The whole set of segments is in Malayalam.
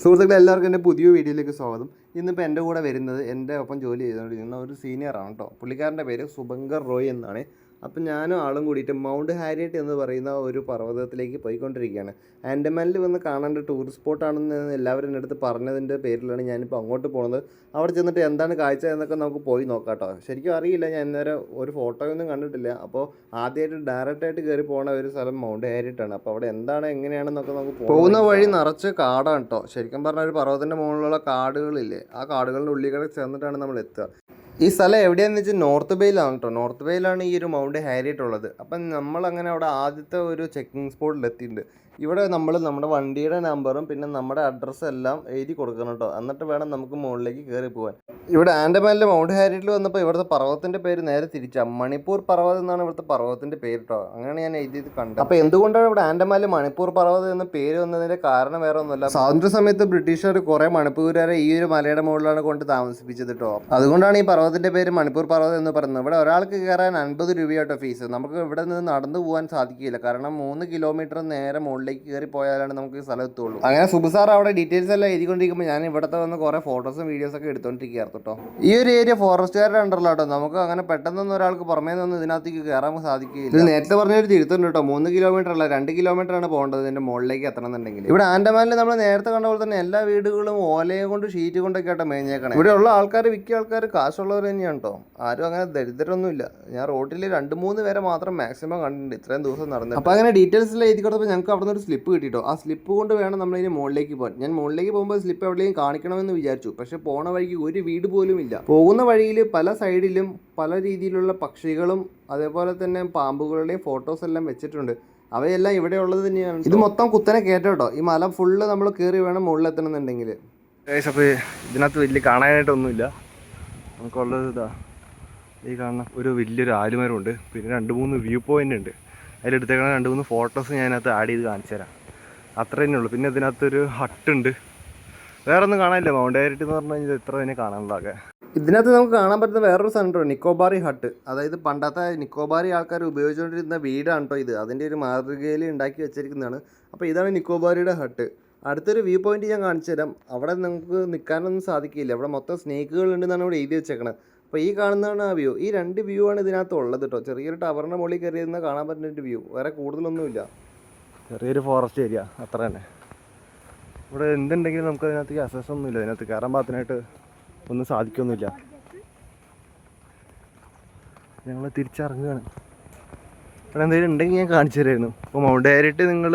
സുഹൃത്തുക്കളെ എല്ലാവർക്കും എന്റെ പുതിയ വീഡിയോയിലേക്ക് സ്വാഗതം. ഇന്നിപ്പോൾ എന്റെ കൂടെ വരുന്നത് എന്റെ ഒപ്പം ജോലി ചെയ്തുകൊണ്ടിരിക്കുന്ന ഒരു സീനിയറാണ് കേട്ടോ പുള്ളിക്കാരന്റെ പേര് സുഭങ്കർ റോയ് എന്നാണ്. അപ്പം ഞാനും ആളും കൂടിയിട്ട് മൗണ്ട് ഹാരിയറ്റ് എന്ന് പറയുന്ന ഒരു പർവതത്തിലേക്ക് പോയിക്കൊണ്ടിരിക്കുകയാണ്. ആൻഡമാനിൽ വന്ന് കാണേണ്ട ടൂറിസ്റ്റ് സ്പോട്ടാണെന്ന് എല്ലാവരും എന്റെ അടുത്ത് പറഞ്ഞതിന്റെ പേരിലാണ് ഞാനിപ്പോൾ അങ്ങോട്ട് പോകുന്നത് അവിടെ ചെന്നിട്ട് എന്താണ് കാഴ്ച എന്നൊക്കെ നമുക്ക് പോയി നോക്കാം കേട്ടോ. ശരിക്കും അറിയില്ല ഞാൻ ഇന്നേരം ഒരു ഫോട്ടോയൊന്നും കണ്ടിട്ടില്ല. അപ്പോൾ ആദ്യമായിട്ട് ഡയറക്റ്റായിട്ട് കയറി പോകുന്ന ഒരു സ്ഥലം മൗണ്ട് ഹാരിയറ്റാണ് അപ്പോൾ അവിടെ എന്താണ് എങ്ങനെയാണെന്നൊക്കെ നമുക്ക് പോകുന്ന വഴി നിറച്ച് കാടാണ് കേട്ടോ. ശരിക്കും പറഞ്ഞാൽ ഒരു പർവതത്തിന്റെ മുകളിലുള്ള കാടുകളില്ലേ ആ കാടുകളുടെ ഉള്ളിൽ കൂടെ ചെന്നിട്ടാണ് നമ്മൾ എത്തുക. ഈ സ്ഥലം എവിടെയാന്ന് വെച്ചാൽ നോർത്ത് ബേയിലാണ് കേട്ടോ നോർത്ത് ബേയിലാണ് ഈ ഒരു മൗണ്ട് ഹാരിയറ്റ് ഉള്ളത്. അപ്പം നമ്മൾ അങ്ങനെ അവിടെ ആദ്യത്തെ ഒരു ചെക്കിംഗ് സ്പോട്ടിൽ എത്തിയിട്ടുണ്ട്. ഇവിടെ നമ്മൾ നമ്മുടെ വണ്ടിയുടെ നമ്പറും പിന്നെ നമ്മുടെ അഡ്രസ്സും എല്ലാം എഴുതി കൊടുക്കണം കേട്ടോ. എന്നിട്ട് വേണം നമുക്ക് മുകളിലേക്ക് കയറി പോകാൻ ഇവിടെ ആൻഡമാനിലെ മൗണ്ട് ഹാരിയറ്റിൽ വന്നപ്പോൾ ഇവിടുത്തെ പർവതത്തിന്റെ പേര് നേരെ തിരിച്ചാൽ മണിപ്പൂർ പർവതം എന്നാണ് ഇവിടുത്തെ പർവതത്തിന്റെ പേര് കേട്ടോ. അങ്ങനെ ഞാൻ എഴുതിയത് കണ്ടത്. അപ്പോൾ എന്തുകൊണ്ടാണ് ഇവിടെ ആൻഡമാനിൽ മണിപ്പൂർ പർവതം എന്ന പേര് വന്നതിന്റെ കാരണം വേറെ ഒന്നുമല്ല. സ്വാതന്ത്ര്യ സമയത്ത് ബ്രിട്ടീഷുകാർ കുറേ മണിപ്പൂരുകാരെ ഈ ഒരു മലയുടെ മുകളിലാണ് കൊണ്ട് താമസിപ്പിച്ചത് കേട്ടോ. അതുകൊണ്ടാണ് ഈ പർവതത്തിന്റെ പേര് മണിപ്പൂർ പർവതം എന്ന് പറയുന്നത്. ഇവിടെ ഒരാൾക്ക് കയറാൻ അൻപത് രൂപയാട്ടോ ഫീസ് നമുക്ക് ഇവിടെ നിന്ന് നടന്നു പോകാൻ സാധിക്കില്ല കാരണം മൂന്ന് കിലോമീറ്റർ നേരെ മുകളിലേക്ക് കയറി പോയാലാണ് നമുക്ക് സ്ഥലം എത്തുള്ളൂ. അങ്ങനെ സുബു സാർ അവിടെ ഡീറ്റെയിൽസ് എല്ലാം എഴുതിക്കൊണ്ടിരിക്കുമ്പോൾ ഞാൻ ഇവിടുത്തെ വന്ന് കുറേ ഫോട്ടോസും വീഡിയോസും ഒക്കെ എടുത്തോണ്ടിരിക്കുകയായിരുന്നു കേട്ടോ. ഈ ഒരു ഏരിയ ഫോറസ്റ്റുകാരുടെ ഉണ്ടല്ലോ കേട്ടോ. നമുക്ക് അങ്ങനെ പെട്ടെന്നൊന്നും ഒരാൾക്ക് പുറമേ നിന്ന് ഇതിനകത്തേക്ക് കയറാൻ സാധിക്കില്ല ഇത് നേരത്തെ പറഞ്ഞൊരു തിരുത്തുണ്ട് കേട്ടോ. മൂന്ന് കിലോമീറ്റർ അല്ല രണ്ട് കിലോമീറ്റർ ആണ് പോകേണ്ടത് ഇതിന്റെ മുകളിലേക്ക് എത്തണം എന്നുണ്ടെങ്കിൽ ഇവിടെ ആൻഡമാനിൽ നമ്മൾ നേരത്തെ കണ്ട പോലെ തന്നെ എല്ലാ വീടുകളും ഓലയെ കൊണ്ട് ഷീറ്റ് കൊണ്ടൊക്കെ ആയിട്ട് മേഞ്ഞേക്കണം. ഇവിടെ ഉള്ള ആൾക്കാർ മിക്ക ആൾക്കാർ കാശുള്ളവർ തന്നെയാണ് കേട്ടോ. ആരും അങ്ങനെ ദരിദ്രമൊന്നുമില്ല ഞാൻ റോട്ടിൽ രണ്ട് മൂന്ന് പേരെ മാത്രം മാക്സിമം കണ്ടിട്ടുണ്ട്. ഇത്രയും ദിവസം നടന്നത് അപ്പോൾ അങ്ങനെ ഡീറ്റെയിൽസ് എഴുതി കൊടുത്തപ്പോൾ ഞങ്ങൾക്ക് അവിടെ ഒരു സ്ലിപ്പ് കിട്ടിയിട്ടോ ആ സ്ലിപ്പ് കൊണ്ട് വേണം നമ്മൾ ഇതിന് മുകളിലേക്ക് പോകാൻ. ഞാൻ മുകളിലേക്ക് പോകുമ്പോൾ സ്ലിപ്പ് എവിടെയും കാണിക്കണമെന്ന് വിചാരിച്ചു. പക്ഷെ പോണ വഴിക്ക് ഒരു വീട് പോലും ഇല്ല. പോകുന്ന വഴിയിൽ പല സൈഡിലും പല രീതിയിലുള്ള പക്ഷികളും അതേപോലെ തന്നെ പാമ്പുകളുടെയും ഫോട്ടോസ് എല്ലാം വെച്ചിട്ടുണ്ട്. അവയെല്ലാം ഇവിടെ ഉള്ളത് തന്നെയാണ് ഇത് മൊത്തം കുത്തനെ കേട്ടോ. ഈ മല ഫുള്ള് നമ്മൾ കയറി വേണം മുകളിലെത്തണം എന്നുണ്ടെങ്കിൽ അപ്പോൾ ഇതിനകത്ത് വലിയ കാണാനായിട്ടൊന്നുമില്ല. നമുക്കുള്ളത് ഇതാ ഈ കാണുന്ന ഒരു വലിയൊരു ആലുമരമുണ്ട്. പിന്നെ രണ്ട് മൂന്ന് വ്യൂ പോയിന്റ് ഉണ്ട്. അതിലെടുത്തേക്കണ രണ്ട് മൂന്ന് ഫോട്ടോസ് അതിനകത്ത് ആഡ് ചെയ്ത് കാണിച്ചു തരാം. അത്ര തന്നെ ഉള്ളൂ. പിന്നെ ഇതിനകത്തൊരു ഹട്ടുണ്ട് വേറെ ഒന്നും കാണാനില്ല. മൗണ്ട് ഹാരിറ്റ് എന്ന് പറഞ്ഞു കഴിഞ്ഞാൽ ഇത്ര തന്നെ കാണാനുള്ളതൊക്കെ. ഇതിനകത്ത് നമുക്ക് കാണാൻ പറ്റുന്ന വേറൊരു സാധനം നിക്കോബാറി ഹട്ട് അതായത് പണ്ടത്തെ നിക്കോബാറി ആൾക്കാർ ഉപയോഗിച്ചുകൊണ്ടിരുന്ന വീടാണ് കേട്ടോ ഇത്. അതിന്റെ ഒരു മാതൃകയിൽ ഉണ്ടാക്കി വെച്ചിരിക്കുന്നതാണ്. അപ്പോൾ ഇതാണ് നിക്കോബാറിയുടെ ഹട്ട് അടുത്തൊരു വ്യൂ പോയിന്റ് ഞാൻ കാണിച്ചു തരാം. അവിടെ നമുക്ക് നിൽക്കാനൊന്നും സാധിക്കില്ല. അവിടെ മൊത്തം സ്നേക്കുകൾ ഉണ്ടെന്നാണ് ഇവിടെ എഴുതി വെച്ചേക്കണത്. അപ്പോൾ ഈ കാണുന്നതാണ് ആ വ്യൂ. ഈ രണ്ട് വ്യൂ ആണ് ഇതിനകത്ത് ഉള്ളത് കേട്ടോ ചെറിയൊരു ടവറിന്റെ മുകളിൽ കയറിയിരുന്ന കാണാൻ പറ്റുന്ന ഒരു വ്യൂ. വേറെ കൂടുതലൊന്നുമില്ല. ചെറിയൊരു ഫോറസ്റ്റ് ഏരിയ അത്ര തന്നെ. ഇവിടെ എന്തുണ്ടെങ്കിലും നമുക്ക് അതിനകത്ത് അസസ് ഒന്നുമില്ല. അതിനകത്ത് കയറാൻ പാകത്തിനായിട്ട് ഒന്നും സാധിക്കൊന്നുമില്ല. ഞങ്ങൾ തിരിച്ചിറങ്ങുകയാണ്. ഇവിടെ എന്തെങ്കിലും ഉണ്ടെങ്കിൽ ഞാൻ കാണിച്ചു തരായിരുന്നു. അപ്പോൾ മൗണ്ട് ഹാരിയറ്റ് നിങ്ങൾ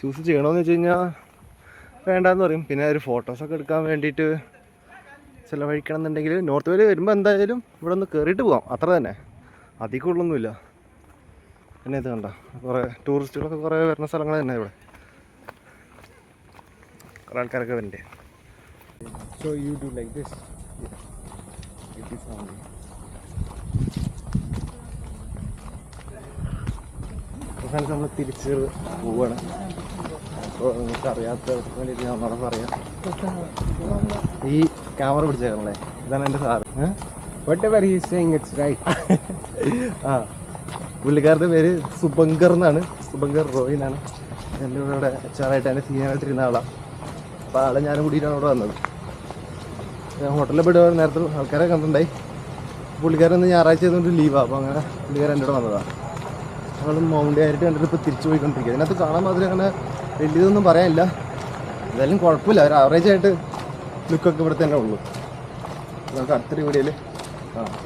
ചൂസ് ചെയ്യണമെന്ന് വെച്ച് കഴിഞ്ഞാൽ വേണ്ടാന്ന് പറയും. പിന്നെ ഒരു ഫോട്ടോസൊക്കെ എടുക്കാൻ വേണ്ടിയിട്ട് ചിലവഴിക്കണം എന്നുണ്ടെങ്കിൽ നോർത്ത് വേലി വരുമ്പോൾ എന്തായാലും ഇവിടെ ഒന്ന് കയറിയിട്ട് പോകാം അത്ര തന്നെ. അധികം ഉള്ളൊന്നുമില്ല. പിന്നെ ഇത് കണ്ട? കുറേ ടൂറിസ്റ്റുകളൊക്കെ കുറേ വരുന്ന സ്ഥലങ്ങൾ തന്നെ ഇവിടെ. കുറേ ആൾക്കാരൊക്കെ വരണ്ടേ? So you do like this is only. അവസാനം നമ്മൾ തിരിച്ചു പോവുകയാണ് നിങ്ങൾക്ക് അറിയാത്ത വേണ്ടിയിട്ട് ഞാൻ ഒന്നോടെ പറയാം. ഈ ക്യാമറ പിടിച്ചേക്കണല്ലേ? ഇതാണ് എന്റെ സാറ്. ആ. പുള്ളിക്കാരുടെ പേര് സുബങ്കർ എന്നാണ്. സുബങ്കർ റോയ് എന്നാണ്. എന്റെ കൂടെ ഇവിടെ എച്ചാറായിട്ട് എന്റെ സീനിയറായിട്ടിരുന്ന ആളാണ് അപ്പോൾ ആളെ. ഞാനും കൂടിയിട്ടാണ് ഇവിടെ വന്നത്. ഞാൻ ഹോട്ടലിൽ പോയിട്ട് നേരത്തെ ആൾക്കാരെ കണ്ടിട്ടുണ്ടായി. പുള്ളിക്കാരൻ ഞായറാഴ്ച ആയതുകൊണ്ട് ലീവാണ് അപ്പോൾ അങ്ങനെ പുള്ളിക്കാരൻ എന്റെ കൂടെ വന്നതാണ് ഞങ്ങൾ മൗണ്ട് ആയിട്ട് കണ്ടിട്ട് ഇപ്പോൾ തിരിച്ചു പോയിക്കൊണ്ടിരിക്കുക അതിനകത്ത് കാണാൻ മാത്രമേ അങ്ങനെ വലിയതൊന്നും പറയാനില്ല. എന്തായാലും കുഴപ്പമില്ല. ഒരു ആവറേജ് ആയിട്ട് ലുക്കൊക്കെ ഇവിടെ തന്നെ ഉള്ളൂ. നമുക്ക് അടുത്തൊരു വീഡിയോയിൽ കാണാം.